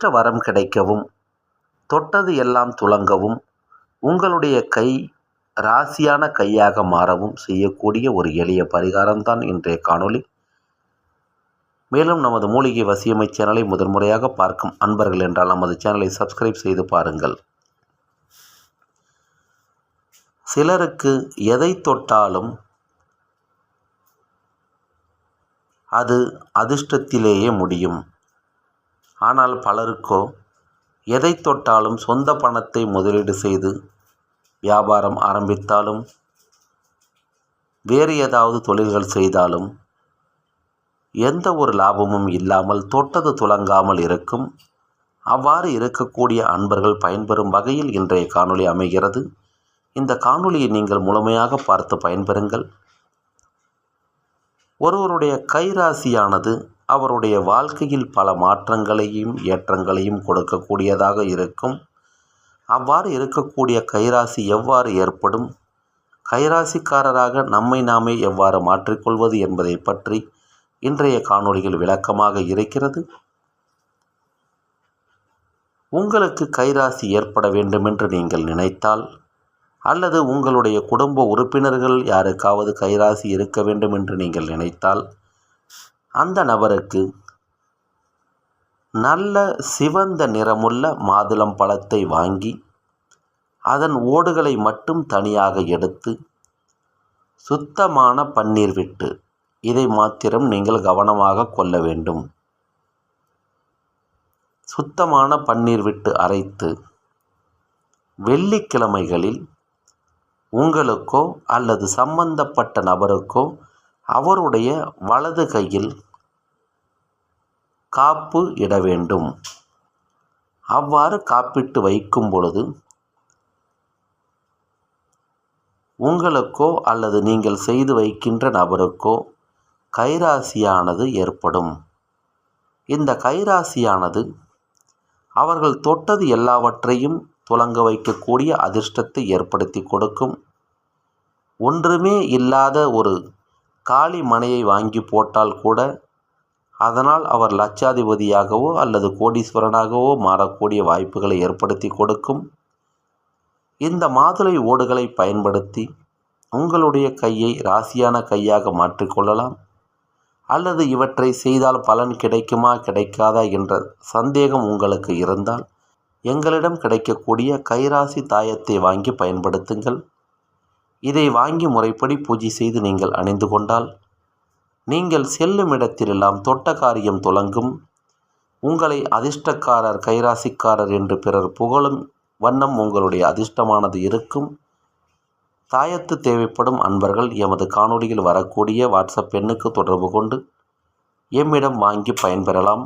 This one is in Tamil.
அதிர்ஷ்ட வரம் கிடைக்கவும் தொட்டது எல்லாம் துலங்கவும் உங்களுடைய கை ராசியான கையாக மாறவும் செய்யக்கூடிய ஒரு எளிய பரிகாரம்தான் இன்றைய காணொளி. மேலும் நமது மூலிகை வசியமை சேனலை முதன்முறையாக பார்க்கும் அன்பர்கள் என்றால் நமது சேனலை சப்ஸ்கிரைப் செய்து பாருங்கள். சிலருக்கு எதை தொட்டாலும் அது அதிர்ஷ்டத்திலேயே முடியும். ஆனால் பலருக்கோ? எதை தொட்டாலும் சொந்த பணத்தை முதலீடு செய்து வியாபாரம் ஆரம்பித்தாலும் வேறு ஏதாவது தொழில்கள் செய்தாலும் எந்த ஒரு லாபமும் இல்லாமல் தொட்டது துலங்காமல் இருக்கும். அவ்வாறு இருக்கக்கூடிய அன்பர்கள் பயன்பெறும் வகையில் இன்றைய காணொளி அமைகிறது. இந்த காணொளியை நீங்கள் முழுமையாக பார்த்து பயன்பெறுங்கள். ஒருவருடைய கைராசியானது அவருடைய வாழ்க்கையில் பல மாற்றங்களையும் ஏற்றங்களையும் கொடுக்கக்கூடியதாக இருக்கும். அவ்வாறு இருக்கக்கூடிய கைராசி எவ்வாறு ஏற்படும்? கைராசிக்காரராக நம்மை நாமே எவ்வாறு மாற்றிக்கொள்வது என்பதை பற்றி இன்றைய காணொளியில் விளக்கமாக இருக்கிறது. உங்களுக்கு கைராசி ஏற்பட வேண்டுமென்று நீங்கள் நினைத்தால் அல்லது உங்களுடைய குடும்ப உறுப்பினர்கள் யாருக்காவது கைராசி இருக்க வேண்டும் என்று நீங்கள் நினைத்தால் அந்த நபருக்கு நல்ல சிவந்த நிறமுள்ள மாதுளம் பழத்தை வாங்கி அதன் ஓடுகளை மட்டும் தனியாக எடுத்து சுத்தமான பன்னீர் விட்டு இதை மாத்திரம் நீங்கள் கவனமாக கொள்ள வேண்டும். சுத்தமான பன்னீர் விட்டு அரைத்து வெள்ளிக்கிழமைகளில் உங்களுக்கோ அல்லது சம்பந்தப்பட்ட நபருக்கோ அவருடைய வலது கையில் காப்பு இட வேண்டும். அவ்வாறு காப்பிட்டு வைக்கும் பொழுது உங்களுக்கோ அல்லது நீங்கள் செய்து வைக்கின்ற நபருக்கோ கைராசியானது ஏற்படும். இந்த கைராசியானது அவர்கள் தொட்டது எல்லாவற்றையும் துலங்க வைக்கக்கூடிய அதிர்ஷ்டத்தை ஏற்படுத்தி கொடுக்கும். ஒன்றுமே இல்லாத ஒரு காளி மனையை வாங்கி போட்டால் கூட அதனால் அவர் லட்சாதிபதியாகவோ அல்லது கோடீஸ்வரனாகவோ மாறக்கூடிய வாய்ப்புகளை ஏற்படுத்தி கொடுக்கும். இந்த மாதுளை ஓடுகளை பயன்படுத்தி உங்களுடைய கையை ராசியான கையாக மாற்றிக்கொள்ளலாம் அல்லது இவற்றை செய்தால் பலன் கிடைக்குமா கிடைக்காதா என்ற சந்தேகம் உங்களுக்கு இருந்தால் எங்களிடம் கிடைக்கக்கூடிய கைராசி தாயத்தை வாங்கி பயன்படுத்துங்கள். இதை வாங்கி முறைப்படி பூஜை செய்து நீங்கள் அணிந்து கொண்டால் நீங்கள் செல்லும் இடத்திலெல்லாம் தொட்ட காரியம் துலங்கும். உங்களை அதிர்ஷ்டக்காரர் கைராசிக்காரர் என்று பிறர் புகழும் வண்ணம் உங்களுடைய அதிர்ஷ்டமானது இருக்கும். தாயத்து தேவைப்படும் அன்பர்கள் எமது காணொளியில் வரக்கூடிய வாட்ஸ்அப் எண்ணுக்கு தொடர்பு கொண்டு எம்மிடம் வாங்கி பயன்பெறலாம்.